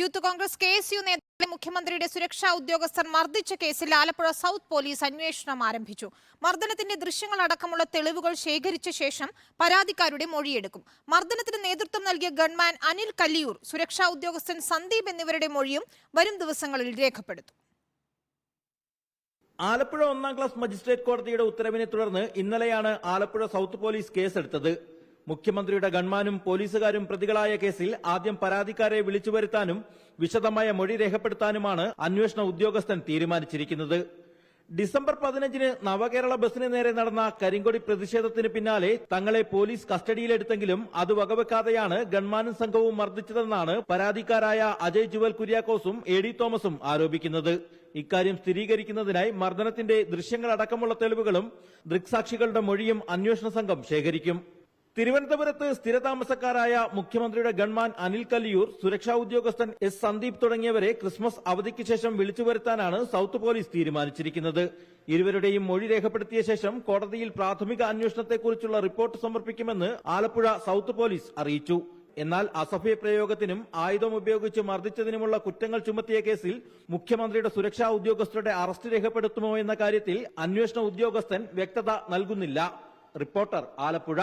Youth Congress K S U നേതാക്കളെ മുഖ്യമന്ത്രിയുടെ സുരക്ഷാ ഉദ്യോഗസ്ഥർ മർദ്ദിച്ച കേസിൽ ആലപ്പുഴ സൗത്ത് പോലീസ് അന്വേഷണം ആരംഭിച്ചു. മർദ്ദനത്തിന്റെ ദൃശ്യങ്ങൾ അടക്കമുള്ള തെളിവുകൾ ശേഖരിച്ച ശേഷം പരാതിക്കാരുടെ മൊഴിയെടുക്കും. മർദ്ദനത്തിന് നേതൃത്വം നൽകിയ ഗൺമാൻ അനിൽ കല്ലിയൂർ സുരക്ഷാ ഉദ്യോഗസ്ഥൻ സന്ദീപ് എന്നിവരുടെ മൊഴിയും വരും ദിവസങ്ങളിൽ രേഖപ്പെടുത്തും. ആലപ്പുഴ ഒന്നാം ക്ലാസ് മജിസ്ട്രേറ്റ് കോടതിയുടെ ഉത്തരവിനെ തുടർന്ന് ഇന്നലെയാണ് ആലപ്പുഴ സൗത്ത് പോലീസ് കേസെടുത്തത്. മുഖ്യമന്ത്രിയുടെ ഗൺമാനും പോലീസുകാരും പ്രതികളായ കേസിൽ ആദ്യം പരാതിക്കാരെ വിളിച്ചു വരുത്താനും വിശദമായ മൊഴി രേഖപ്പെടുത്താനുമാണ് അന്വേഷണ ഉദ്യോഗസ്ഥൻ തീരുമാനിച്ചിരിക്കുന്നത്. ഡിസംബർ പതിനഞ്ചിന് നവകേരള ബസിന് നേരെ നടന്ന കരിങ്കൊടി പ്രതിഷേധത്തിന് പിന്നാലെ തങ്ങളെ പോലീസ് കസ്റ്റഡിയിലെടുത്തെങ്കിലും അത് വകവെക്കാതെയാണ് ഗൺമാനും സംഘവും മർദ്ദിച്ചതെന്നാണ് പരാതിക്കാരായ അജയ് ജുവൽ കുര്യാക്കോസും എ ഡി തോമസും ആരോപിക്കുന്നത്. ഇക്കാര്യം സ്ഥിരീകരിക്കുന്നതിനായി മർദ്ദനത്തിന്റെ ദൃശ്യങ്ങളടക്കമുള്ള തെളിവുകളും ദൃക്സാക്ഷികളുടെ മൊഴിയും അന്വേഷണ സംഘം ശേഖരിക്കും. തിരുവനന്തപുരത്ത് സ്ഥിരതാമസക്കാരായ മുഖ്യമന്ത്രിയുടെ ഗൺമാൻ അനിൽ കല്ലിയൂർ സുരക്ഷാ ഉദ്യോഗസ്ഥൻ എസ് സന്ദീപ് തുടങ്ങിയവരെ ക്രിസ്മസ് അവധിക്ക് ശേഷം വിളിച്ചു വരുത്താനാണ് സൌത്ത് പോലീസ് തീരുമാനിച്ചിരിക്കുന്നത്. ഇരുവരുടെയും മൊഴി രേഖപ്പെടുത്തിയ ശേഷം കോടതിയിൽ പ്രാഥമിക അന്വേഷണത്തെക്കുറിച്ചുള്ള റിപ്പോർട്ട് സമർപ്പിക്കുമെന്ന് ആലപ്പുഴ സൌത്ത് പോലീസ് അറിയിച്ചു. എന്നാൽ അസഭ്യ പ്രയോഗത്തിനും ആയുധം ഉപയോഗിച്ച് മർദ്ദിച്ചതിനുമുള്ള കുറ്റങ്ങൾ ചുമത്തിയ കേസിൽ മുഖ്യമന്ത്രിയുടെ സുരക്ഷാ ഉദ്യോഗസ്ഥരുടെ അറസ്റ്റ് രേഖപ്പെടുത്തുമോ എന്ന കാര്യത്തിൽ അന്വേഷണ ഉദ്യോഗസ്ഥൻ വ്യക്തത നൽകുന്നില്ല. റിപ്പോർട്ടർ ആലപ്പുഴ.